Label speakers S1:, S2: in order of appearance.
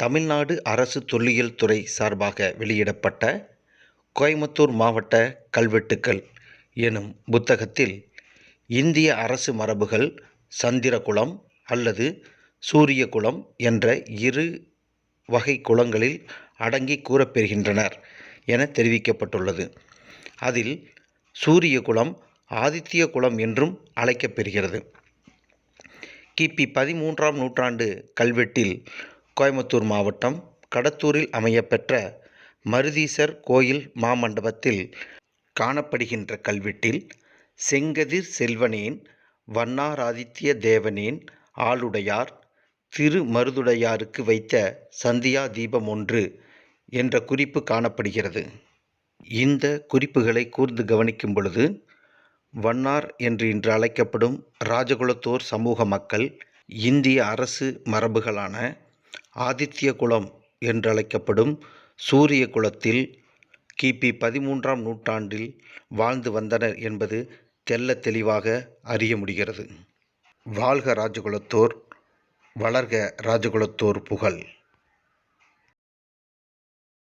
S1: தமிழ்நாடு அரசு தொல்லியல் துறை சார்பாக வெளியிடப்பட்ட கோயமுத்தூர் மாவட்ட கல்வெட்டுக்கள் எனும் புத்தகத்தில் இந்திய அரசு மரபுகள் சந்திரகுலம் அல்லது சூரியகுலம் என்ற இரு வகை குலங்களில் அடங்கி கூறப்பெறுகின்றனர் என தெரிவிக்கப்பட்டுள்ளது. அதில் சூரியகுலம் ஆதித்ய குலம் என்றும் அழைக்கப்பெறுகிறது. கிபி பதிமூன்றாம் நூற்றாண்டு கல்வெட்டில் கோயம்புத்தூர் மாவட்டம் கடத்தூரில் அமையப்பெற்ற மருதீசர் கோயில் மாமண்டபத்தில் காணப்படுகின்ற கல்வெட்டில் செங்கதிர் செல்வனேன் வண்ணாராதித்ய தேவனேன் ஆளுடையார் திருமருதுடையாருக்கு வைத்த சந்தியா தீபம் ஒன்று என்ற குறிப்பு காணப்படுகிறது. இந்த குறிப்புகளை கூர்ந்து கவனிக்கும் பொழுது வண்ணார் என்று இன்று அழைக்கப்படும் ராஜகுலத்தோர் சமூக மக்கள் இந்திய அரசு மரபுகளான ஆதித்ய குலம் என்றழைக்கப்படும் சூரிய குலத்தில் கிபி பதிமூன்றாம் நூற்றாண்டில் வாழ்ந்து வந்தனர் என்பது தெள்ள தெளிவாக அறிய முடிகிறது. வாழ்க ராஜகுலத்தோர் வளர்க ராஜகுலத்தோர் புகழ்.